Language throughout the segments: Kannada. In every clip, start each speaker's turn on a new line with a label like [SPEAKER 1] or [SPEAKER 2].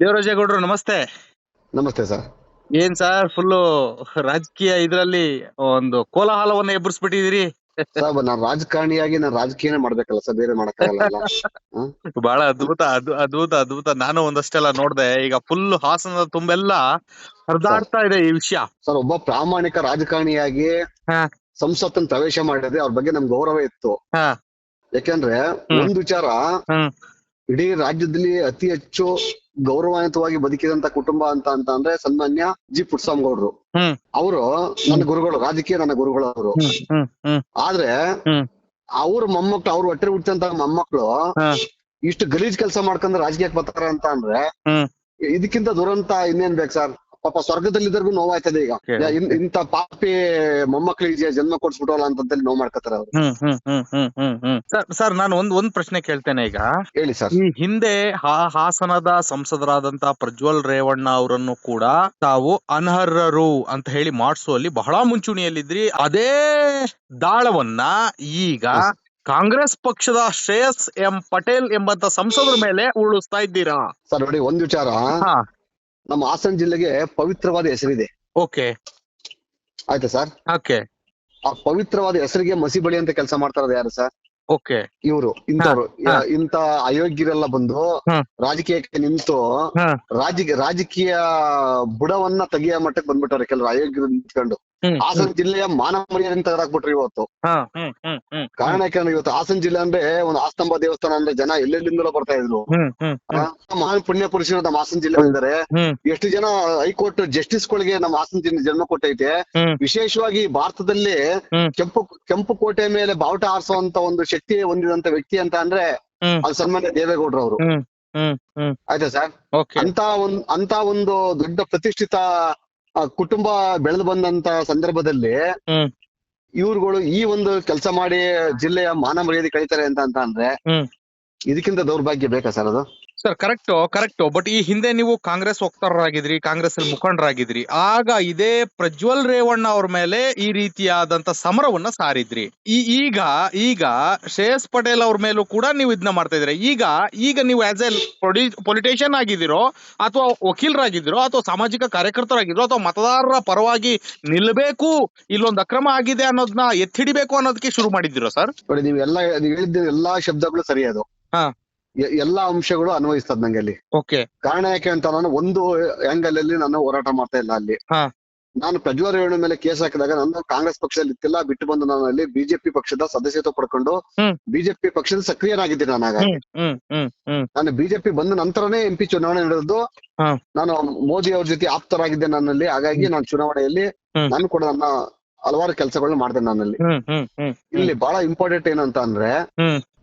[SPEAKER 1] ದೇವರಾಜೇಗೌಡ್ರು ನಮಸ್ತೆ.
[SPEAKER 2] ನಮಸ್ತೆ ಸರ್.
[SPEAKER 1] ಏನ್ ಸರ್ ಫುಲ್ಲು ರಾಜಕೀಯ ಇದ್ರಲ್ಲಿ ಒಂದು ಕೋಲಾಹಲವನ್ನ ಎಬ್ಬರಿಸ್ಬಿಟ್ಟಿದೀರಿ
[SPEAKER 2] ನಾನು ರಾಜಕಾರಣಿಯಾಗಿ ನಾನು ರಾಜಕೀಯನೇ ಮಾಡ್ಬೇಕಲ್ಲ ಸರ್ ಬೇರೆ ಮಾಡಕ್ಕಾಗಲ್ಲ
[SPEAKER 1] ಬಹಳ ಅದ್ಭುತ ಅದ್ಭುತ ಅದ್ಭುತ. ನಾನು ಒಂದಷ್ಟೆಲ್ಲ ನೋಡ್ದೆ ಈಗ ಫುಲ್ ಹಾಸನದ ತುಂಬೆಲ್ಲ ಹರಿದಾಡ್ತಾ ಇದೆ ಈ ವಿಷಯ.
[SPEAKER 2] ಸರ್ ಒಬ್ಬ ಪ್ರಾಮಾಣಿಕ ರಾಜಕಾರಣಿಯಾಗಿ. ಸಂಸತ್ತನ್ನು ಪ್ರವೇಶ ಮಾಡಿದ್ರೆ ಅವ್ರ ಬಗ್ಗೆ ನಮ್ಗೆ ಗೌರವ ಇತ್ತು. ಯಾಕಂದ್ರೆ. ಒಂದ್ ವಿಚಾರ ಇಡೀ ರಾಜ್ಯದಲ್ಲಿ ಅತಿ ಹೆಚ್ಚು ಗೌರವಾನ್ವಿತವಾಗಿ ಬದುಕಿದಂತ ಕುಟುಂಬ ಅಂತ ಅಂತ ಅಂದ್ರೆ ಸನ್ಮಾನ್ಯ ಜಿ
[SPEAKER 1] ಗೌಡ್ರು.
[SPEAKER 2] ಅವರು ನನ್ನ ಗುರುಗಳು ರಾಜಕೀಯ ನನ್ನ ಗುರುಗಳು ಅವರು ಆದ್ರೆ. ಅವ್ರ ಮೊಮ್ಮಕ್ಳು ಅವ್ರು ಹೊಟ್ಟೆ ಹುಟ್ಟಿದಂತ ಮೊಮ್ಮಕ್ಳು. ಇಷ್ಟು ಗಲೀಜ್ ಕೆಲಸ ಮಾಡ್ಕೊಂಡ್ರೆ ರಾಜಕೀಯಕ್ಕೆ ಬರ್ತಾರ ಅಂತ ಅಂದ್ರೆ. ಇದಕ್ಕಿಂತ ದುರಂತ ಇನ್ನೇನ್ ಬೇಕು ಸರ್ ಪಾಪ ಸ್ವರ್ಗದಲ್ಲಿದ್ದರ್ಗು ನೋವಾಯ್ತದೆ ಈಗ. ಇಂತ ಪಾಪಿ ಮೊಮ್ಮಕ್ಳಿಗೆ ಜನ್ಮ ಕೊಡ್ಸ್ಬಿಟ್ಟವಲ್ಲ ಅಂತ ನೋವು ಮಾಡ್ಕತ್ತಾರ ಅವ್ರು.
[SPEAKER 1] ಸರ್ ಸರ್ ನಾನು ಒಂದ್ ಒಂದ್ ಪ್ರಶ್ನೆ ಕೇಳ್ತೇನೆ ಈಗ.
[SPEAKER 2] ಹೇಳಿ ಸರ್.
[SPEAKER 1] ಈ ಹಿಂದೆ ಹಾಸನದ ಸಂಸದರಾದಂತ ಪ್ರಜ್ವಲ್ ರೇವಣ್ಣ ಅವರನ್ನು ಕೂಡ ತಾವು ಅನರ್ಹರು ಅಂತ ಹೇಳಿ ಮಾಡಿಸುವಲ್ಲಿ ಬಹಳ ಮುಂಚೂಣಿಯಲ್ಲಿದ್ರಿ. ಅದೇ ದಾಳವನ್ನ ಈಗ ಕಾಂಗ್ರೆಸ್ ಪಕ್ಷದ ಶ್ರೇಯಸ್ ಎಂ ಪಟೇಲ್ ಎಂಬಂತ ಸಂಸದರ ಮೇಲೆ ಉಳಿಸ್ತಾ ಇದ್ದೀರಾ?
[SPEAKER 2] ಸರ್ ನೋಡಿ ಒಂದ್ ವಿಚಾರ. ನಮ್ಮ ಹಾಸನ ಜಿಲ್ಲೆಗೆ ಪವಿತ್ರವಾದ ಹೆಸರಿದೆ.
[SPEAKER 1] ಓಕೆ
[SPEAKER 2] ಆಯ್ತಾ ಸರ್?
[SPEAKER 1] ಓಕೆ
[SPEAKER 2] ಆ ಪವಿತ್ರವಾದ ಹೆಸರಿಗೆ ಮಸಿ ಬಳಿ ಅಂತ ಕೆಲಸ ಮಾಡ್ತಾರದು ಯಾರು ಸರ್?
[SPEAKER 1] ಓಕೆ
[SPEAKER 2] ಇವರು ಇಂಥವ್ರು. ಇಂತ ಅಯೋಗ್ಯರೆಲ್ಲ ಬಂದು ರಾಜಕೀಯಕ್ಕೆ ನಿಂತು ರಾಜಕೀಯ ರಾಜಕೀಯ ಬುಡವನ್ನ ತೆಗಿಯೋ ಮಟ್ಟಕ್ಕೆ ಬಂದ್ಬಿಟ್ಟವ್ರೆ ಕೆಲವರು ಅಯೋಗ್ಯರು ನಿಂತ್ಕೊಂಡು. ಹಾಸನ ಜಿಲ್ಲೆಯ ಮಾನ ಮರ್ಯಾದೆ ತೆಗೆದಾಕ್ಬಿಟ್ರಿ ಇವತ್ತು. ಕಾರಣ ಯಾಕಂದ್ರೆ ಇವತ್ತು ಹಾಸನ ಜಿಲ್ಲೆ ಅಂದ್ರೆ ಒಂದು ಆಸ್ತಂಭ ದೇವಸ್ಥಾನ ಅಂದ್ರೆ ಜನ ಎಲ್ಲೆಲ್ಲಿಂದಲೂ ಬರ್ತಾ ಇದ್ರು. ಮಹಾನ್ ಪುಣ್ಯ ಪುರುಷರು ನಮ್ಮ ಹಾಸನ ಜಿಲ್ಲೆ ಇದ್ದಾರೆ ಎಷ್ಟು ಜನ ಹೈಕೋರ್ಟ್ ಜಸ್ಟಿಸ್ ಗಳಿಗೆ ನಮ್ಮ ಹಾಸನ ಜಿಲ್ಲೆ ಜನ್ಮ ಕೊಟ್ಟೈತೆ. ವಿಶೇಷವಾಗಿ ಭಾರತದಲ್ಲಿ ಕೆಂಪು ಕೆಂಪು ಕೋಟೆ ಮೇಲೆ ಬಾವುಟ ಆರಿಸುವಂತ ಒಂದು ಶಕ್ತಿ ಹೊಂದಿದಂತ ವ್ಯಕ್ತಿ ಅಂತ ಅಂದ್ರೆ. ಅದು ಸನ್ಮಾನ್ಯ ದೇವೇಗೌಡರು ಅವರು. ಆಯ್ತಾ ಸರ್? ಅಂತ ಒಂದ್ ಅಂತ ಒಂದು ದೊಡ್ಡ ಪ್ರತಿಷ್ಠಿತ ಆ, ಕುಟುಂಬ ಬೆಳೆದು ಬಂದಂತ ಸಂದರ್ಭದಲ್ಲಿ. ಇವ್ರುಗಳು ಈ ಒಂದು ಕೆಲಸ ಮಾಡಿ ಜಿಲ್ಲೆಯ ಮಾನ ಮರ್ಯಾದೆ ಕಳೀತಾರೆ ಅಂತ ಅಂತ ಅಂದ್ರೆ. ಇದಕ್ಕಿಂತ ದೌರ್ಭಾಗ್ಯ ಬೇಕಾ ಸರ್ ಅದು
[SPEAKER 1] ಸರ್ ಕರೆಕ್ಟ್ ಕರೆಕ್ಟ್ ಬಟ್ ಈ ಹಿಂದೆ ನೀವು ಕಾಂಗ್ರೆಸ್ ವಕ್ತಾರರಾಗಿದ್ರಿ ಕಾಂಗ್ರೆಸ್ ಅಲ್ಲಿ ಮುಖಂಡರಾಗಿದ್ರಿ. ಆಗ ಇದೇ ಪ್ರಜ್ವಲ್ ರೇವಣ್ಣ ಅವ್ರ ಮೇಲೆ ಈ ರೀತಿಯಾದಂತ ಸಮರವನ್ನ ಸಾರಿದ್ರಿ. ಈ ಈಗ ಈಗ ಶ್ರೇಯಸ್ ಪಟೇಲ್ ಅವ್ರ ಮೇಲೂ ಕೂಡ ನೀವು ಇದನ್ನ ಮಾಡ್ತಾ ಇದ್ರಿ ಈಗ ಈಗ ನೀವು ಆಸ್ ಎ ಪೊಲಿಟಿಷಿಯನ್ ಆಗಿದ್ದೀರೋ ಅಥವಾ ವಕೀಲರಾಗಿದ್ದೀರೋ ಅಥವಾ ಸಾಮಾಜಿಕ ಕಾರ್ಯಕರ್ತರಾಗಿದ್ದೀರೋ ಅಥವಾ ಮತದಾರರ ಪರವಾಗಿ ನಿಲ್ಬೇಕು ಇಲ್ಲೊಂದು ಅಕ್ರಮ ಆಗಿದೆ ಅನ್ನೋದನ್ನ ಎತ್ತಿಡಿಬೇಕು ಅನ್ನೋದಕ್ಕೆ ಶುರು ಮಾಡಿದ್ದೀರೋ ಸರ್
[SPEAKER 2] ನೀವು ಎಲ್ಲ ಹೇಳಿದ ಎಲ್ಲಾ ಶಬ್ದಗಳು ಸರಿ ಅದು. ಎಲ್ಲಾ ಅಂಶಗಳು ಅನ್ವಯಿಸ್ತದ ನಂಗೆ ಅಲ್ಲಿ.
[SPEAKER 1] ಓಕೆ.
[SPEAKER 2] ಕಾರಣ ಯಾಕೆ ಅಂತ ನಾನು ಒಂದು ಆಂಗಲ್ ಅಲ್ಲಿ ನಾನು ಹೋರಾಟ ಮಾಡ್ತಾ ಇಲ್ಲ ಅಲ್ಲಿ.
[SPEAKER 1] ನಾನು
[SPEAKER 2] ಪ್ರಜ್ವಲ್ ರೇವಣ್ಣ ಮೇಲೆ ಕೇಸ್ ಹಾಕಿದಾಗ ನಾನು ಕಾಂಗ್ರೆಸ್ ಪಕ್ಷದಲ್ಲಿ ಇತ್ತಿಲ್ಲ ಬಿಟ್ಟು ಬಂದು ನಾನು ಅಲ್ಲಿ ಬಿಜೆಪಿ ಪಕ್ಷದ ಸದಸ್ಯತ್ವ ಪಡ್ಕೊಂಡು ಬಿಜೆಪಿ ಪಕ್ಷದ ಸಕ್ರಿಯನಾಗಿದ್ದೆ ನಾನು ಆಗ ನಾನು ಬಿಜೆಪಿ ಬಂದ ನಂತರನೇ ಎಂ ಪಿ ಚುನಾವಣೆ ನಡೆದು ನಾನು ಮೋದಿ ಅವ್ರ ಜೊತೆ ಆಪ್ತರಾಗಿದ್ದೆ ನನ್ನಲ್ಲಿ. ಹಾಗಾಗಿ ನಾನು ಚುನಾವಣೆಯಲ್ಲಿ. ನಾನು ಕೂಡ ನನ್ನ ಹಲವಾರು ಕೆಲಸಗಳನ್ನ ಮಾಡಿದೆ
[SPEAKER 1] ಹ್ಮ್
[SPEAKER 2] ಇಲ್ಲಿ ಬಹಳ ಇಂಪಾರ್ಟೆಂಟ್ ಏನಂತ ಅಂದ್ರೆ.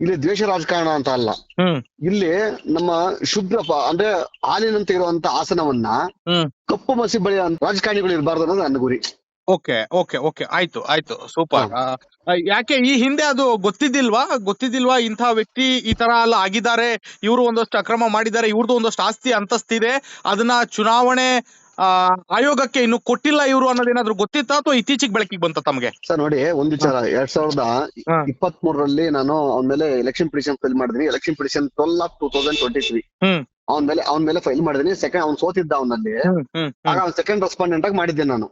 [SPEAKER 2] ಇಲ್ಲಿ ದ್ವೇಷ ರಾಜಕಾರಣ ಅಂತ ಅಲ್ಲ. ಇಲ್ಲಿ ನಮ್ಮ ಶುಭ್ರ ಅಂದ್ರೆ ಹಾಲಿನಂತೆ ಇರುವಂತ ಆಸನವನ್ನ. ಕಪ್ಪು ಮಸಿ ಬಳಿಯ ರಾಜಕಾರಣಿಗಳು ಇರಬಾರ್ದು ಅನ್ನೋದು ನನ್ನ ಗುರಿ.
[SPEAKER 1] Okay okay okay. ಆಯ್ತು ಆಯ್ತು. ಸೂಪರ್. ಯಾಕೆ ಈ ಹಿಂದೆ ಅದು ಗೊತ್ತಿದ್ದಿಲ್ವಾ? ಗೊತ್ತಿದ್ದಿಲ್ವಾ ಇಂತಹ ವ್ಯಕ್ತಿ ಈ ತರ ಎಲ್ಲ ಆಗಿದ್ದಾರೆ? ಇವರು ಒಂದಷ್ಟು ಅಕ್ರಮ ಮಾಡಿದ್ದಾರೆ ಇವ್ರದ್ದು ಒಂದಷ್ಟು ಆಸ್ತಿ ಅಂತಸ್ತಿದೆ. ಅದನ್ನ ಚುನಾವಣೆ ಆಯೋಗಕ್ಕೆ ಇನ್ನು ಕೊಟ್ಟಿಲ್ಲ ಇವರು ಅನ್ನೋದೇನಾದ್ರೂ ಗೊತ್ತಿತ್ತಾ ಅಥವಾ ಇತ್ತೀಚೆಗೆ ಬೆಳಕಿಗೆ ಬಂತ ತಮಗೆ?
[SPEAKER 2] ಸರ್ ನೋಡಿ ಒಂದು ವಿಚಾರ. ಎರಡ್ ಸಾವಿರದ. ಇಪ್ಪತ್ತ್ ಮೂರರಲ್ಲಿ ನಾನು ಅವನ ಮೇಲೆ ಎಲೆಕ್ಷನ್ ಪಿಟಿಷನ್ ಫೈಲ್ ಮಾಡಿದ್ವಿ election petition twelve of two thousand twenty three. ಅವನ ಮೇಲೆ ಅವನ ಮೇಲೆ ಫೈಲ್ ಮಾಡಿದೀನಿ. ಸೆಕೆಂಡ್ ಅವ್ನು ಸೋತಿದ್ದ ಅವನಲ್ಲಿ. ಆಗ ಅವ್ನು ಸೆಕೆಂಡ್ ರೆಸ್ಪಾಂಡೆಂಟ್ ಆಗಿ ಮಾಡಿದ್ದೆ ನಾನು.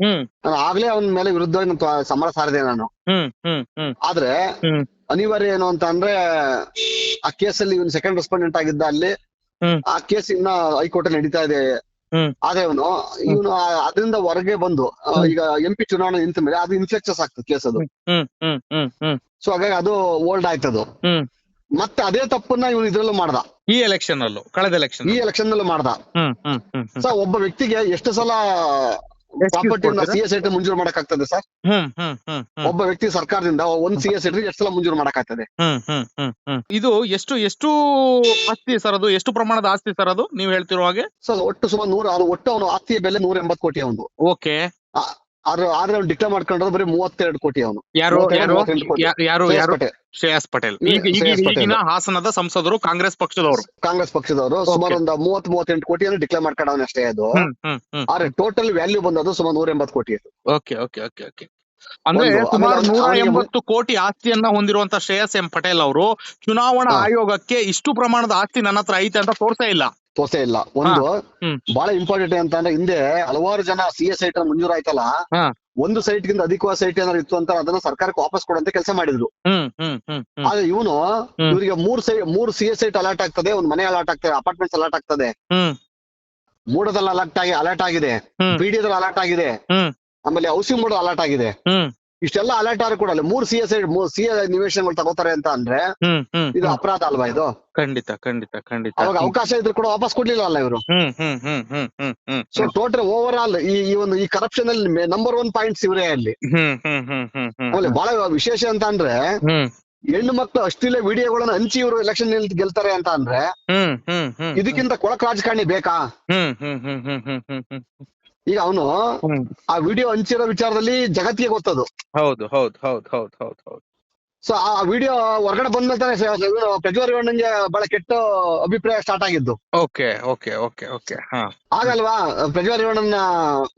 [SPEAKER 2] ನಾನು ಆಗ್ಲೇ ಅವನ ಮೇಲೆ ವಿರುದ್ಧವಾಗಿ ನಾನು ಸಮರ ಸಾರಿದೆ ನಾನು. ಆದ್ರೆ ಅನಿವಾರ್ಯ ಏನು ಅಂತ ಅಂದ್ರೆ ಆ ಕೇಸಲ್ಲಿ ಇವನು ಸೆಕೆಂಡ್ ರೆಸ್ಪಾಂಡೆಂಟ್ ಆಗಿದ್ದ ಅಲ್ಲಿ ಆ ಕೇಸ್ ಇನ್ನ ಹೈಕೋರ್ಟ್ ನಡೀತಾ ಇದೆ. ಆದ್ರೆ ಅವನು ಇವನು ಅದರಿಂದ ಹೊರಗೆ ಬಂದು ಈಗ ಎಂ ಪಿ ಚುನಾವಣೆ ನಿಂತ ಮೇಲೆ ಅದು ಇನ್ಫೆಕ್ಷಸ್ ಆಗ್ತದೆ ಕೇಸ್ ಅದು. ಸೊ ಹಾಗಾಗಿ ಅದು ಓಲ್ಡ್ ಆಯ್ತದು. ಮತ್ತೆ ಅದೇ ತಪ್ಪನ್ನ ಇವನು ಇದ್ರಲ್ಲೂ ಮಾಡ್ದ.
[SPEAKER 1] ಈ ಎಲೆಕ್ಷನ್ ಅಲ್ಲೂ ಕಳೆದ ಎಲೆಕ್ಷನ್
[SPEAKER 2] ಈ ಎಲೆಕ್ಷನ್ ಅಲ್ಲೂ ಮಾಡ್ದ. ಸೊ ಒಬ್ಬ ವ್ಯಕ್ತಿಗೆ ಎಷ್ಟು ಸಲ ಪ್ರಾಪರ್ಟಿನ ಸಿ ಎಸ್ ಐ ಮಂಜೂರು ಮಾಡಕ್ ಆಗ್ತದೆ ಸರ್? ಒಬ್ಬ ವ್ಯಕ್ತಿ ಸರ್ಕಾರದಿಂದ ಒಂದ್ ಸಿ ಎಸ್ ಎಷ್ಟು ಸಲ ಮಂಜೂರು ಮಾಡಕ್ ಆಗ್ತದೆ
[SPEAKER 1] ಇದು ಎಷ್ಟು ಎಷ್ಟು ಆಸ್ತಿ ಸರ್ ಅದು? ಎಷ್ಟು ಪ್ರಮಾಣದ ಆಸ್ತಿ ಸರ್ ಅದು? ನೀವು ಹೇಳ್ತಿರೋ ಹಾಗೆ?
[SPEAKER 2] ಸರ್ ಒಟ್ಟು ಸುಮಾರು ನೂರ ಒಟ್ಟು ಅವನು ಆಸ್ತಿಯ ಬೆಲೆ ನೂರ ಎಂಬತ್ತು ಕೋಟಿ ಅವನು
[SPEAKER 1] ಓಕೆ.
[SPEAKER 2] ಆದ್ರೆ ಆದ್ರೆ ಅವ್ನು ಡಿಕ್ಲೇರ್ ಮಾಡ್ಕೊಂಡ್ರೆ ಬರೀ ಮೂವತ್ತೆರಡು ಕೋಟಿ ಅವನು.
[SPEAKER 1] ಯಾರು
[SPEAKER 2] ಕೋಟಿ. ಶ್ರೇಯಸ್
[SPEAKER 1] ಯಾರು?
[SPEAKER 2] ಪಟೇಲ್,
[SPEAKER 1] ಶ್ರೇಯಸ್. ಈಗಿನ ಹಾಸನದ ಸಂಸದರು ಕಾಂಗ್ರೆಸ್ ಪಕ್ಷದವರು.
[SPEAKER 2] ಕಾಂಗ್ರೆಸ್ ಪಕ್ಷದವರು ಸುಮಾರು ಒಂದು ಮೂವತ್ ಮೂವತ್ತೆಂಟು ಅಂದ್ರೆ ಡಿಕ್ಲೇರ್ ಮಾಡ್ಕೊಂಡವನ ಅಷ್ಟೇ ಅದು. ಆದ್ರೆ ಟೋಟಲ್ ವ್ಯಾಲ್ಯೂ ಬಂದದ್ದು ಸುಮಾರು ನೂರ ಎಂಬತ್ತು ಕೋಟಿ
[SPEAKER 1] ಓಕೆ ಓಕೆ ಓಕೆ ಓಕೆ ಅಂದ್ರೆ ಸುಮಾರು ನೂರ ಎಂಬತ್ತು ಕೋಟಿ ಆಸ್ತಿಯನ್ನ ಹೊಂದಿರುವಂತ ಶ್ರೇಯಸ್ ಎಂ ಪಟೇಲ್ ಅವರು ಚುನಾವಣಾ ಆಯೋಗಕ್ಕೆ ಇಷ್ಟು ಪ್ರಮಾಣದ ಆಸ್ತಿ ನನ್ನ ಹತ್ರ ಐತೆ ಅಂತ ತೋರ್ಸೇ ಇಲ್ಲ.
[SPEAKER 2] ತೋರ್ಸೇ ಇಲ್ಲ. ಒಂದು. ಬಹಳ ಇಂಪಾರ್ಟೆಂಟ್ ಅಂತ ಅಂದ್ರೆ ಹಿಂದೆ ಹಲವಾರು ಜನ ಸಿ ಎ ಸೈಟ್ ಮಂಜೂರಾಯ್ತಲ್ಲ. ಒಂದು ಸೈಟ್ ಗಿಂತ ಅಧಿಕವಾದ ಸೈಟ್ ಏನಾದ್ರು ಇತ್ತು ಅಂತ ಅದನ್ನ ಸರ್ಕಾರಕ್ಕೆ ವಾಪಸ್ ಕೊಡುವಂತ ಕೆಲಸ ಮಾಡಿದ್ರು. ಆದ್ರೆ ಇವನು ಇವರಿಗೆ ಮೂರ್ ಸೈಟ್ ಮೂರ್ ಸಿ ಎ ಸೈಟ್ ಅಲರ್ಟ್ ಆಗ್ತದೆ ಒಂದು ಮನೆ ಅಲರ್ಟ್ ಆಗ್ತದೆ ಅಪಾರ್ಟ್ಮೆಂಟ್ಸ್ ಅಲರ್ಟ್ ಆಗ್ತದೆ. ಮೂಡದಲ್ಲಿ ಅಲರ್ಟ್ ಆಗಿ ಅಲರ್ಟ್ ಆಗಿದೆ.
[SPEAKER 1] ಪಿಡಿ
[SPEAKER 2] ಪಿಡಿಯಲ್ಲಿ ಅಲರ್ಟ್ ಆಗಿದೆ. ಆಮೇಲೆ ಔಷಧಿ ಮೂಡ ಅಲರ್ಟ್ ಆಗಿದೆ. ಇಷ್ಟೆಲ್ಲ ಅಲರ್ಟ್ ಆದ್ರೂ ಕೂಡ ಮೂರ್ ಸಿ ಎಸ್ ಸಿ ನಿವೇಶನಗಳು ತಗೋತಾರೆ ಅಂತ ಅಂದ್ರೆ ಇದು ಅಪರಾಧ ಅಲ್ವಾ ಇದು
[SPEAKER 1] ಖಂಡಿತ ಖಂಡಿತ ಖಂಡಿತ
[SPEAKER 2] ಅವಾಗ ಅವಕಾಶ ಇದ್ರು ಕೂಡ ವಾಪಸ್ ಕೊಡ್ಲಿಲ್ಲ ಅಲ್ಲ ಇವರು ಸೊ ಟೋಟಲ್ ಓವರ್ ಆಲ್ ಈ ಈ ಒಂದು ಈ ಕರಪ್ಷನ್ ಅಲ್ಲಿ ನಂಬರ್ ಒನ್ ಪಾಯಿಂಟ್ಸ್ ಇವರೇ ಅಲ್ಲಿ ಆಮೇಲೆ ಬಹಳ ವಿಶೇಷ ಅಂತ ಅಂದ್ರೆ ಹೆಣ್ಣು ಮಕ್ಕಳು ಅಶ್ಲೀಲ ವಿಡಿಯೋಗಳನ್ನ ಹಂಚಿ ಇವರು ಎಲೆಕ್ಷನ್ ಗೆಲ್ತಾರೆ ಅಂತ ಅಂದ್ರೆ ಇದಕ್ಕಿಂತ ಕೊಳಕ್ ರಾಜಕಾರಣಿ ಬೇಕಾ ಈಗ ಅವನು ಆ ವಿಡಿಯೋ ಹಂಚಿರೋ ವಿಚಾರದಲ್ಲಿ ಜಗತ್ತಿಗೆ ಗೊತ್ತದು.
[SPEAKER 1] ಹೌದು ಹೌದು ಹೌದು ಹೌದು ಹೌದು ಹೌದು.
[SPEAKER 2] ಸೊ ಆ ವಿಡಿಯೋ ಹೊರಗಡೆ ಸ- ಇವ್ನು ಪ್ರಜ್ವಲ್ ರೇವಣ್ಣನ್ಗೆ ಬಹಳ ಕೆಟ್ಟ ಅಭಿಪ್ರಾಯ ಸ್ಟಾರ್ಟ್ ಆಗಿದ್ದು.
[SPEAKER 1] ಓಕೆ ಓಕೆ ಓಕೆ ಓಕೆ ಹಾ.
[SPEAKER 2] ಆಗಲ್ವಾ? ಪ್ರಜ್ವಲ್ ರೇವಣ್ಣನ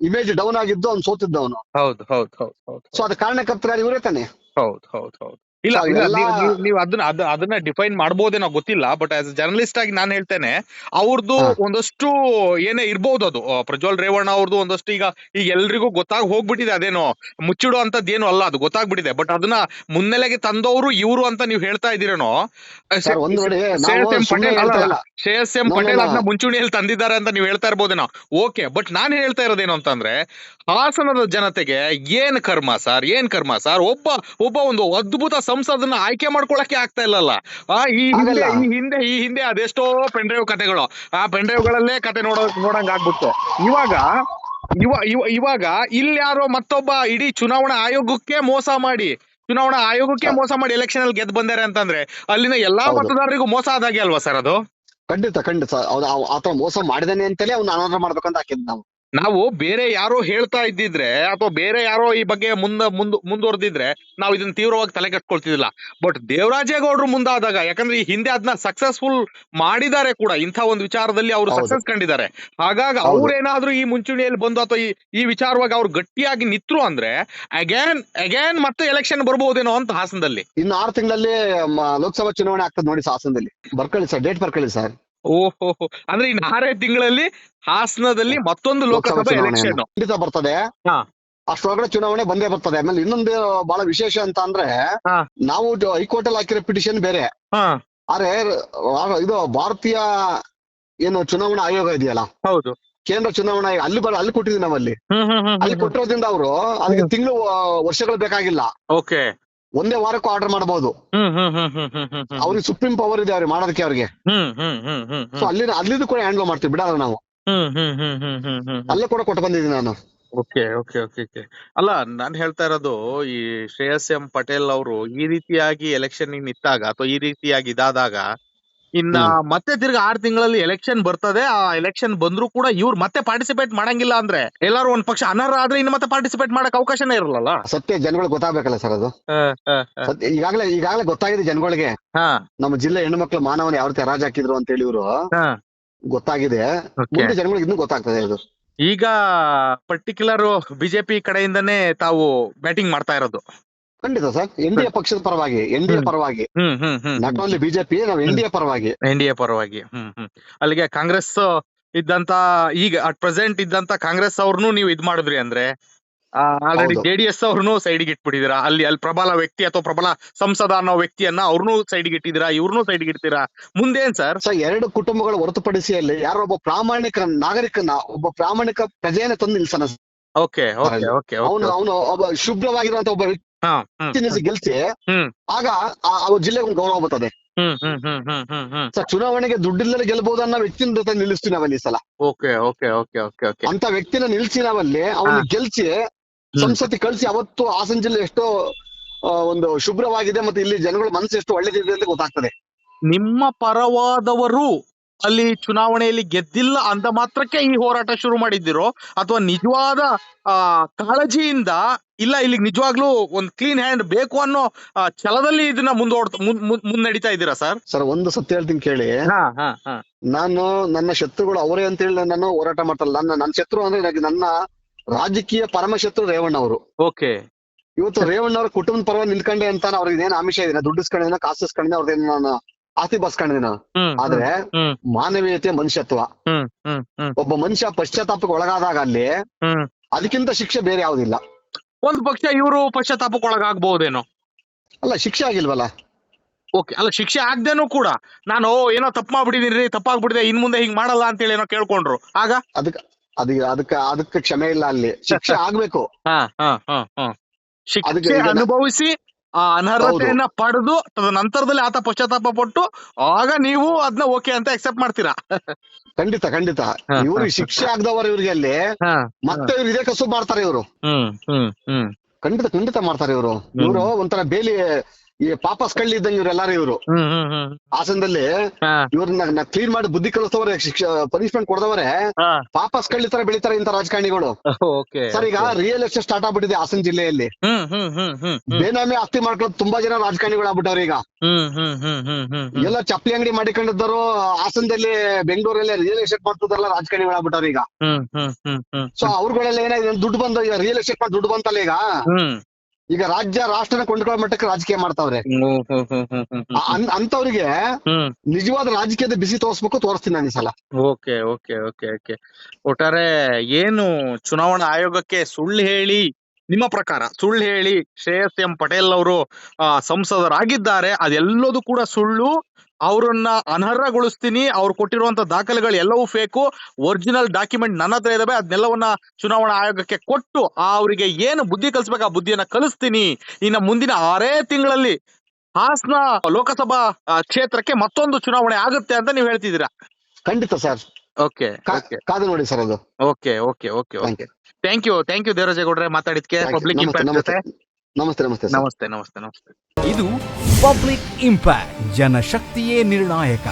[SPEAKER 2] ಇಮೇಜ್ ಡೌನ್ ಆಗಿದ್ದು ಅವ್ನು ಸೋತಿದ್ದ ಅವನು.
[SPEAKER 1] ಹೌದು ಹೌದು ಹೌದು ಹೌದು.
[SPEAKER 2] ಸೊ ಅದ ಕಾರಣಕರ್ತರ ಇವರೇ ತಾನೆ?
[SPEAKER 1] ಹೌದು ಹೌದು ಹೌದು. ಇಲ್ಲ ನೀವು- ಅದನ್ನ ಅದನ್ನ ಡಿಫೈನ್ ಮಾಡ್ಬೋದೇನೋ ಗೊತ್ತಿಲ್ಲ ಬಟ್ ಆಸ್ ಜರ್ನಲಿಸ್ಟ್ ಆಗಿ ನಾನು ಹೇಳ್ತೇನೆ ಅವ್ರದ್ದು ಒಂದಷ್ಟು ಏನೇ ಇರ್ಬೋದು ಅದು. ಪ್ರಜ್ವಲ್ ರೇವಣ್ಣ ಅವ್ರದ್ದು ಒಂದಷ್ಟು ಈಗ ಈಗ ಎಲ್ರಿಗೂ ಗೊತ್ತಾಗ್ ಹೋಗ್ಬಿಟ್ಟಿದೆ ಅದೇನೋ ಮುಚ್ಚಿಡೋ ಏನು ಅಲ್ಲ ಅದು ಗೊತ್ತಾಗ್ಬಿಟ್ಟಿದೆ. ಬಟ್ ಅದನ್ನ ಮುನ್ನೆಲೆಗೆ ತಂದವರು ಇವರು ಅಂತ ನೀವು ಹೇಳ್ತಾ ಇದೀರೇನೋ
[SPEAKER 2] ನಾವು
[SPEAKER 1] ಶ್ರೇಯಸ್ ಎಂ ಪಟೇಲ್ ಶ್ರೇಯಸ್ ಎಂ ಪಟೇಲ್ ಅದನ್ನ ಮುಂಚೂಣಿಯಲ್ಲಿ ತಂದಿದ್ದಾರೆ ಅಂತ ನೀವು ಹೇಳ್ತಾ ಇರ್ಬೋದೇನೋ. ಓಕೆ ಬಟ್ ನಾನು ಹೇಳ್ತಾ ಇರೋದೇನು ಅಂತಂದ್ರೆ ಹಾಸನದ ಜನತೆಗೆ ಏನ್ ಕರ್ಮ ಸರ್ ಏನ್ ಕರ್ಮ ಸರ್ ಒಬ್ಬ ಒಬ್ಬ ಒಂದು ಅದ್ಭುತ ಸಂಸದನ್ನ ಆಯ್ಕೆ ಮಾಡ್ಕೊಳಕ್ಕೆ ಆಗ್ತಾ ಇಲ್ಲಲ್ಲ? ಆ ಈ ಹಿಂದೆ ಈ ಹಿಂದೆ ಈ ಹಿಂದೆ ಅದೆಷ್ಟೋ ಪೆಂಡ್ರೈವ್ ಕತೆಗಳು. ಆ ಪೆಂಡ್ರೈವ್ ಗಳಲ್ಲೇ ಕತೆ ನೋಡೋ ನೋಡಂಗ ಆಗ್ಬಿಟ್ಟು ಇವಾಗ ಇವ ಇವ ಇವಾಗ ಇಲ್ಲಿ ಯಾರೋ ಮತ್ತೊಬ್ಬ ಇಡೀ ಚುನಾವಣಾ ಆಯೋಗಕ್ಕೆ ಮೋಸ ಮಾಡಿ ಚುನಾವಣಾ ಆಯೋಗಕ್ಕೆ ಮೋಸ ಮಾಡಿ ಎಲೆಕ್ಷನ್ ಅಲ್ಲಿ ಗೆದ್ದು ಬಂದಾರೆ ಅಂತಂದ್ರೆ ಅಲ್ಲಿನ ಎಲ್ಲಾ ಮತದಾರರಿಗೂ ಮೋಸ ಆದಾಗೆ ಅಲ್ವಾ ಸರ್ ಅದು?
[SPEAKER 2] ಖಂಡಿತ ಖಂಡಿತ ಅವ್ನು ಅವ- ಆತ ಮೋಸ ಮಾಡಿದಾನೆ ಅಂತಲೇ ಅವ್ನು ಅನಾಥ ಮಾಡ್ಬೇಕಂತ ಹಾಕಿದ್ ನಾವು.
[SPEAKER 1] ನಾವು ಬೇರೆ ಯಾರೋ ಹೇಳ್ತಾ ಇದ್ದಿದ್ರೆ ಅಥವಾ ಬೇರೆ ಯಾರೋ ಈ ಬಗ್ಗೆ ಮುಂದ ಮುಂದ್ ಮುಂದುವರೆದಿದ್ರೆ ನಾವು ಇದನ್ನ ತೀವ್ರವಾಗಿ ತಲೆ ಕಟ್ಕೊಳ್ತಿದಿಲ್ಲ ಬಟ್ ದೇವರಾಜೇಗೌಡರು ಮುಂದಾದಾಗ ಯಾಕಂದ್ರೆ ಈ ಹಿಂದೆ ಅದನ್ನ ಸಕ್ಸಸ್ಫುಲ್ ಮಾಡಿದ್ದಾರೆ ಕೂಡ ಇಂಥ ಒಂದು ವಿಚಾರದಲ್ಲಿ ಅವರು. ಸಕ್ಸಸ್ ಕಂಡಿದ್ದಾರೆ. ಹಾಗಾಗಿ. ಅವ್ರೇನಾದ್ರೂ ಈ ಮುಂಚೂಣಿಯಲ್ಲಿ ಬಂದು ಅಥವಾ ಈ ಈ ವಿಚಾರವಾಗಿ ಅವ್ರು ಗಟ್ಟಿಯಾಗಿ ನಿತ್ರು ಅಂದ್ರೆ ಅಗೇನ್ ಅಗೇನ್ ಮತ್ತೆ ಎಲೆಕ್ಷನ್ ಬರ್ಬಹುದೇನೋ ಅಂತ ಹಾಸನದಲ್ಲಿ.
[SPEAKER 2] ಇನ್ನು ಆರು ತಿಂಗಳಲ್ಲಿ ಲೋಕಸಭಾ ಚುನಾವಣೆ ಆಗ್ತದೆ ನೋಡಿ ಹಾಸನದಲ್ಲಿ. ಬರ್ಕೊಳ್ಳಿ ಸರ್ ಡೇಟ್ ಬರ್ಕೊಳ್ಳಿ ಸರ್.
[SPEAKER 1] ಓಹೋ. ಅಂದ್ರೆ ಇನ್ನು ಆರೇ ತಿಂಗಳಲ್ಲಿ ಹಾಸನದಲ್ಲಿ ಮತ್ತೊಂದು ಲೋಕಸಭಾ ಎಲೆಕ್ಷನ್
[SPEAKER 2] ಖಂಡಿತ ಬರ್ತದೆ. ಅಷ್ಟೊಳಗಡೆ ಚುನಾವಣೆ ಬಂದೇ ಬರ್ತದೆ. ಆಮೇಲೆ ಇನ್ನೊಂದು ಬಹಳ ವಿಶೇಷ ಅಂತ ಅಂದ್ರೆ. ನಾವು ಹೈಕೋರ್ಟ್ ಅಲ್ಲಿ ಹಾಕಿರೋ ಪಿಟಿಷನ್ ಬೇರೆ. ಆದ್ರೆ ಇದು ಭಾರತೀಯ ಏನು ಚುನಾವಣಾ ಆಯೋಗ ಇದೆಯಲ್ಲ?
[SPEAKER 1] ಹೌದು.
[SPEAKER 2] ಕೇಂದ್ರ ಚುನಾವಣಾ ಅಲ್ಲಿ ಬರ ಅಲ್ಲಿ ಕೊಟ್ಟಿದ್ವಿ ನಾವಲ್ಲಿ. ಅಲ್ಲಿ ಕೊಟ್ಟಿರೋದ್ರಿಂದ ಅವರು ಅದಕ್ಕೆ ತಿಂಗಳು ವರ್ಷಗಳು ಬೇಕಾಗಿಲ್ಲ.
[SPEAKER 1] ಓಕೆ.
[SPEAKER 2] ಒಂದೇ ವಾರಕ್ಕೂ ಆರ್ಡರ್ ಮಾಡಬಹುದು ಅವ್ರಿಗೆ ಸುಪ್ರೀಂ ಪವರ್ ಇದೆ ಅವ್ರಿಗೆ ಮಾಡೋದಕ್ಕೆ ಅವ್ರಿಗೆ ಸೊ ಅಲ್ಲಿ ಅಲ್ಲಿದ್ದು ಕೂಡ ಹ್ಯಾಂಡಲ್ ಮಾಡ್ತೀವಿ ಬಿಡಲ್ಲ ನಾವು ಅಲ್ಲೇ ಕೂಡ ಕೊಟ್ಟು ಬಂದಿದ್ದೀನಿ ನಾನು
[SPEAKER 1] ಓಕೆ ಓಕೆ ಓಕೆ ಓಕೆ ಅಲ್ಲ ನಾನು ಹೇಳ್ತಾ ಇರೋದು ಈ ಶ್ರೇಯಸ್ ಎಂ ಪಟೇಲ್ ಅವರು ಈ ರೀತಿಯಾಗಿ ಎಲೆಕ್ಷನ್ ನಿಂತಾಗ ಅಥವಾ ಈ ರೀತಿಯಾಗಿ ಇದಾದಾಗ ಇನ್ನ ಮತ್ತೆ ತಿರ್ಗಿ ಆರ್ ತಿಂಗಳಲ್ಲಿ ಎಲೆಕ್ಷನ್ ಬರ್ತದೆ. ಆ ಎಲೆಕ್ಷನ್ ಬಂದ್ರು ಕೂಡ ಇವ್ರು ಮತ್ತೆ ಪಾರ್ಟಿಸಿಪೇಟ್ ಮಾಡಂಗಿಲ್ಲ ಅಂದ್ರೆ ಎಲ್ಲಾರು ಒಂದ್ ಪಕ್ಷ ಅನರ್ಹ ಆದ್ರೆ ಇನ್ನು ಮತ್ತೆ ಪಾರ್ಟಿಸಿಪೇಟ್ ಮಾಡಕ್ ಅವಕಾಶನೇ ಇರಲ್ಲ
[SPEAKER 2] ಸತ್ಯ ಜನಗಳಿಗೆ ಗೊತ್ತಾಗಬೇಕಲ್ಲ ಸರ್ ಅದು? ಸತ್ಯ ಈಗಾಗಲೇ ಈಗಾಗಲೇ ಗೊತ್ತಾಗಿದೆ ಜನಗಳಿಗೆ.
[SPEAKER 1] ಹಾ.
[SPEAKER 2] ನಮ್ಮ ಜಿಲ್ಲೆ ಹೆಣ್ಮಕ್ಳು ಮಾನವನ ಯಾವ ರೀತಿ ಹರಾಜ್ ಹಾಕಿದ್ರು ಅಂತ ಹೇಳಿ ಇವರು. ಗೊತ್ತಾಗಿದೆ. ಮುಂದೆ ಜನಗಳಿಗೆ ಇನ್ನೂ ಗೊತ್ತಾಗ್ತದೆ ಇದು
[SPEAKER 1] ಈಗ ಪರ್ಟಿಕ್ಯುಲರ್ ಬಿಜೆಪಿ ಕಡೆಯಿಂದನೇ ತಾವು ಬ್ಯಾಟಿಂಗ್ ಮಾಡ್ತಾ ಇರೋದು.
[SPEAKER 2] ಖಂಡಿತ ಸರ್. ಎನ್ ಡಿ ಎ ಪಕ್ಷದ ಪರವಾಗಿ ಎನ್ ಡಿ ಎ ಪರವಾಗಿ.
[SPEAKER 1] ಹ್ಮ್ hmm hmm
[SPEAKER 2] not only BJP ನಾವು ಎನ್ ಡಿ ಎ ಪರವಾಗಿ.
[SPEAKER 1] ಎನ್ ಡಿ ಎ ಪರವಾಗಿ. ಹ್ಮ್ ಹ್ಮ್. ಅಲ್ಲಿಗೆ ಕಾಂಗ್ರೆಸ್ ಇದ್ದಂತ ಈಗ ಅಟ್ ಪ್ರೆಸೆಂಟ್ ಇದ್ದಂತ ಕಾಂಗ್ರೆಸ್ ಅವ್ರನ್ನು ನೀವು ಇದ್ ಮಾಡಿದ್ರಿ ಅಂದ್ರೆ already
[SPEAKER 2] JDS
[SPEAKER 1] J D S ಅವ್ರನ್ನು ಸೈಡ್ಗೆ ಇಟ್ಬಿಟ್ಟಿದ್ದೀರಾ? ಅಲ್ಲಿ ಅಲ್ಲಿ ಪ್ರಬಲ ವ್ಯಕ್ತಿ ಅಥವಾ ಪ್ರಬಲ ಸಂಸದ ಅನ್ನೋ ವ್ಯಕ್ತಿಯನ್ನ ಅವ್ರನ್ನೂ ಸೈಡ್ಗೆ ಇಟ್ಟಿದ್ದೀರಾ? ಇವ್ರನ್ನೂ ಸೈಡ್ಗೆ ಇಡ್ತೀರಾ? ಮುಂದೇನ್ ಸರ್?
[SPEAKER 2] ಸರ್ ಎರಡು ಕುಟುಂಬಗಳು ಹೊರತುಪಡಿಸಿ ಅಲ್ಲಿ ಯಾರೋ ಒಬ್ಬ ಪ್ರಾಮಾಣಿಕ ನಾಗರಿಕನ ಒಬ್ಬ ಪ್ರಾಮಾಣಿಕ ಪ್ರಜೆಯನ್ನ ತಂದು ನಿಲ್ಸನ
[SPEAKER 1] ಓಕೆ ಓಕೆ ಓಕೆ
[SPEAKER 2] ಅವನು ಅವನು ಒಬ್ಬ ಶುಭ್ರವಾಗಿರುವಂತ ಒಬ್ಬ ಗೆಲ್ಸಿ ಆಗ ಆ ಆ ಜಿಲ್ಲೆಗೆ ಒಂದು ಗೌರವ ಬರ್ತದೆ. ಸರ್ ಚುನಾವಣೆಗೆ ದುಡ್ಡಿಲ್ಲದೆ ಗೆಲ್ಬಹುದು ಅನ್ನೋ ವ್ಯಕ್ತಿನ ಜೊತೆ ನಿಲ್ಲಿಸ್ತೀವಿ ನಾವಲ್ಲಿ ಸಲ.
[SPEAKER 1] Okay okay okay okay okay.
[SPEAKER 2] ಅಂತ ವ್ಯಕ್ತಿನ ನಿಲ್ಸಿ ನಾವಲ್ಲಿ ಅವನ್ನ
[SPEAKER 1] ಹಾ.
[SPEAKER 2] ಗೆಲ್ಸಿ ಸಂಸತ್ತಿ ಕಳ್ಸಿ ಅವತ್ತು ಹಾಸನ ಜಿಲ್ಲೆ ಎಷ್ಟೋ ಒಂದು ಶುಭ್ರವಾಗಿದೆ ಮತ್ತೆ ಇಲ್ಲಿ ಜನಗಳ ಮನಸ್ಸು ಎಷ್ಟು ಒಳ್ಳೇದಿದೆ ಅಂತ ಗೊತ್ತಾಗ್ತದೆ.
[SPEAKER 1] ನಿಮ್ಮ ಪರವಾದವರು ಅಲ್ಲಿ ಚುನಾವಣೆಯಲ್ಲಿ ಗೆದ್ದಿಲ್ಲ ಅಂತ ಮಾತ್ರಕ್ಕೆ ಈ ಹೋರಾಟ ಶುರು ಮಾಡಿದ್ದಿರೋ ಅಥವಾ ನಿಜವಾದ ಆ ಕಾಳಜಿಯಿಂದ ಇಲ್ಲ ಇಲ್ಲಿ ನಿಜವಾಗ್ಲೂ ಒಂದ್ ಕ್ಲೀನ್ ಹ್ಯಾಂಡ್ ಬೇಕು ಅನ್ನೋ ಛಲದಲ್ಲಿ ಇದನ್ನ ಮುಂದೋಡ್ ಮುನ್- ಮುನ್- ಮುನ್ನಡೀತಾ ಇದ್ದೀರಾ ಸರ್?
[SPEAKER 2] ಸರ್ ಒಂದು ಸತ್ಯ ಹೇಳ್ತೀನಿ ಕೇಳಿ. ನಾನು ನನ್ನ ಶತ್ರುಗಳು ಅವರೇ ಅಂತ ಹೇಳಿ ನಾನು ಹೋರಾಟ ಮಾಡ್ತಲ್ಲ ನನ್ನ ನನ್ನ ಶತ್ರು ಅಂದ್ರೆ ನನಗೆ ನನ್ನ ರಾಜಕೀಯ ಪರಮ ಶತ್ರು ರೇವಣ್ಣ ಅವರು.
[SPEAKER 1] ಓಕೆ.
[SPEAKER 2] ಇವತ್ತು ರೇವಣ್ಣ ಅವ್ರ ಕುಟುಂಬದ ಪರವಾಗಿ ನಿಲ್ಕೊಂಡೆ ಅಂತ ಅವ್ರಿಗೆ ಏನ್ ಆಮಿಷ ಇದೆ? ದುಡ್ಡು ಇಸ್ಕೊಂಡಿನ ಅವ್ರದ್ದು ನಾನು ಆಸ್ತಿ ಬಸ್ಕೊಂಡಿದ್ದೀನಿ ನಾನು ಆದ್ರೆ ಮಾನವೀಯತೆ ಮನುಷ್ಯತ್ವ. ಒಬ್ಬ ಮನುಷ್ಯ ಪಶ್ಚಾತ್ತಾಪಕ್ಕೆ ಒಳಗಾದಾಗ ಅಲ್ಲಿ ಅದಕ್ಕಿಂತ ಶಿಕ್ಷೆ ಬೇರೆ ಯಾವ್ದಿಲ್ಲ.
[SPEAKER 1] ಒಂದ್ ಪಕ್ಷ ಇವರು ಪಶ್ಚಾತ್ತಾಪಕ್ಕೆ ಒಳಗಾಗಬಹುದೇನೋ
[SPEAKER 2] ಅಲ್ಲ ಶಿಕ್ಷೆ ಆಗಿಲ್ವಲ್ಲ?
[SPEAKER 1] ಓಕೆ ಅಲ್ಲ ಶಿಕ್ಷೆ ಆಗ್ದೇನೂ ಕೂಡ ನಾನು ಏನೋ ತಪ್ಪು ಮಾಡ್ಬಿಟ್ಟಿದೀನಿ ತಪ್ಪಾಗ್ಬಿಟ್ಟಿದೆ ಇನ್ ಮುಂದೆ ಹಿಂಗ್ ಮಾಡಲ್ಲ ಅಂತೇಳಿ ಏನೋ ಕೇಳ್ಕೊಂಡ್ರು. ಆಗ?
[SPEAKER 2] ಅದಕ್ಕೆ ಅದಕ್ಕೆ ಅದಕ್ಕೆ ಅದಕ್ಕೆ ಕ್ಷಮೆ ಇಲ್ಲ ಅಲ್ಲಿ. ಶಿಕ್ಷೆ ಆಗ್ಬೇಕು.
[SPEAKER 1] ಶಿಕ್ಷೆ ಅನುಭವಿಸಿ ಆ ಅನರ್ಹತೆಯನ್ನ ಪಡೆದು ನಂತರದಲ್ಲಿ ಆತ ಪಶ್ಚಾತ್ತಾಪ ಪಟ್ಟು ಆಗ ನೀವು ಅದನ್ನ ಓಕೆ ಅಂತ ಎಕ್ಸೆಪ್ಟ್ ಮಾಡ್ತೀರಾ?
[SPEAKER 2] ಖಂಡಿತ ಖಂಡಿತ. ಇವ್ರು ಶಿಕ್ಷೆ ಆಗದವರು ಇವ್ರಿಗೆ ಅಲ್ಲಿ ಮತ್ತೆ ಇವ್ರು ಇದೇ ಕಸು ಮಾಡ್ತಾರೆ ಇವರು. ಖಂಡಿತ ಖಂಡಿತ ಮಾಡ್ತಾರೆ ಇವರು. ಇವರು ಒಂಥರ ಬೇಲಿ ಈ ಪಾಪಸ್ ಕಳ್ಳಿ ಇದ್ದಂಗ ಇವ್ರೆಲ್ಲಾರು ಇವರು ಹಾಸನದಲ್ಲಿ ಇವ್ರನ್ನ ಕ್ಲೀನ್ ಮಾಡಿ ಬುದ್ಧಿ ಕಲಿಸ್ತವ್ರೆ ಶಿಕ್ಷ ಪನಿಷ್ಮೆಂಟ್ ಕೊಡದವ್ರೆ ಪಾಪಸ್ ಕಳ್ಳಿ ತರ ಬೆಳಿತಾರೆ ಇಂತ ರಾಜಕಾರಣಿಗಳು ಸರ್ ಈಗ ರಿಯಲ್ ಎಸ್ಟೇಟ್ ಸ್ಟಾರ್ಟ್ ಆಗ್ಬಿಟ್ಟಿದೆ ಹಾಸನ ಜಿಲ್ಲೆಯಲ್ಲಿ ಬೇನಾಮಿ ಆಸ್ತಿ ಮಾಡ್ಕೊಂಡು ತುಂಬಾ ಜನ ರಾಜಕಾರಣಿಗಳು ಆಗ್ಬಿಟ್ಟವ್ರೆ ಈಗ ಎಲ್ಲ ಚಪ್ಪಲಿ ಅಂಗಡಿ ಮಾಡಿಕೊಂಡಿದ್ದರು ಹಾಸನದಲ್ಲಿ ಬೆಂಗಳೂರಲ್ಲಿ ರಿಯಲ್ ಎಸ್ಟೇಟ್ ಮಾಡ್ತಿದ್ದಾರಲ್ಲ ರಾಜಕಾರಣಿಗಳು ಆಗ್ಬಿಟ್ಟವ್ರೆ ಈಗ ಸೊ ಅವ್ರಗಳೆಲ್ಲ ಏನಾಗಿದೆ ದುಡ್ಡು ಬಂದ್ ಈಗ ರಿಯಲ್ ಎಸ್ಟೇಟ್ ಮಾಡಿ ದುಡ್ಡು ಬಂತಲ್ಲ ಈಗ ಈಗ ರಾಜ್ಯ ರಾಷ್ಟ್ರನ ಕೊಂಡ್ಕೊಳ್ಳೋ ಮಟ್ಟಕ್ಕೆ ರಾಜಕೀಯ ಮಾಡ್ತಾವ್ರೆ.
[SPEAKER 1] ಹ್ಮ್ ಹ್ಮ್ ಹ್ಮ್ ಹ್ಮ್ ಹ್ಮ್
[SPEAKER 2] ಅಂತವ್ರಿಗೆ ನಿಜವಾದ ರಾಜಕೀಯದ ಬಿಸಿ ತೋರಿಸ್ಬೇಕು ತೋರಿಸ್ತೀನಿ ನಾನು ಈ ಸಲ.
[SPEAKER 1] Okay okay okay okay. ಒಟ್ಟಾರೆ ಏನು ಚುನಾವಣಾ ಆಯೋಗಕ್ಕೆ ಸುಳ್ಳು ಹೇಳಿ ನಿಮ್ಮ ಪ್ರಕಾರ ಸುಳ್ಳು ಹೇಳಿ ಶ್ರೇಯಸ್ ಎಂ ಪಟೇಲ್ ಅವರು ಸಂಸದರಾಗಿದ್ದಾರೆ, ಅದೆಲ್ಲದೂ ಕೂಡ ಸುಳ್ಳು. ಅವರನ್ನ ಅನರ್ಹಗೊಳಿಸ್ತೀನಿ, ಅವ್ರು ಕೊಟ್ಟಿರುವಂತ ದಾಖಲೆಗಳು ಎಲ್ಲವೂ ಫೇಕು. ಒರಿಜಿನಲ್ ಡಾಕ್ಯುಮೆಂಟ್ ನನ್ನ ಹತ್ರ ಇದಾವೆ ಅದನ್ನೆಲ್ಲವನ್ನ ಚುನಾವಣಾ ಆಯೋಗಕ್ಕೆ ಕೊಟ್ಟು ಆ ಅವರಿಗೆ ಏನು ಬುದ್ಧಿ ಕಲಿಸ್ಬೇಕು ಆ ಬುದ್ಧಿಯನ್ನ ಕಲಿಸ್ತೀನಿ. ಇನ್ನ ಮುಂದಿನ ಆರೇ ತಿಂಗಳಲ್ಲಿ ಹಾಸನ ಲೋಕಸಭಾ ಕ್ಷೇತ್ರಕ್ಕೆ ಮತ್ತೊಂದು ಚುನಾವಣೆ ಆಗುತ್ತೆ ಅಂತ ನೀವು ಹೇಳ್ತಿದ್ದೀರಾ?
[SPEAKER 2] ಖಂಡಿತ ಸರ್.
[SPEAKER 1] ಓಕೆ
[SPEAKER 2] ಕಾದು ನೋಡಿ ಸರ್ ಅದು.
[SPEAKER 1] Okay okay okay okay thank you thank you ದೇವರಾಜೇಗೌಡ್ರೆ ಮಾತಾಡಿದ್ಕೆ. ಪಬ್ಲಿಕ್ ಇಂಪ್ಯಾಕ್ಟ್ ಜೊತೆ.
[SPEAKER 2] ನಮಸ್ತೆ ನಮಸ್ತೆ
[SPEAKER 1] ನಮಸ್ತೆ ನಮಸ್ತೆ ನಮಸ್ತೆ.
[SPEAKER 3] ಇದು ಪಬ್ಲಿಕ್ ಇಂಪ್ಯಾಕ್ಟ್ ಜನಶಕ್ತಿಯೇ ನಿರ್ಣಾಯಕ.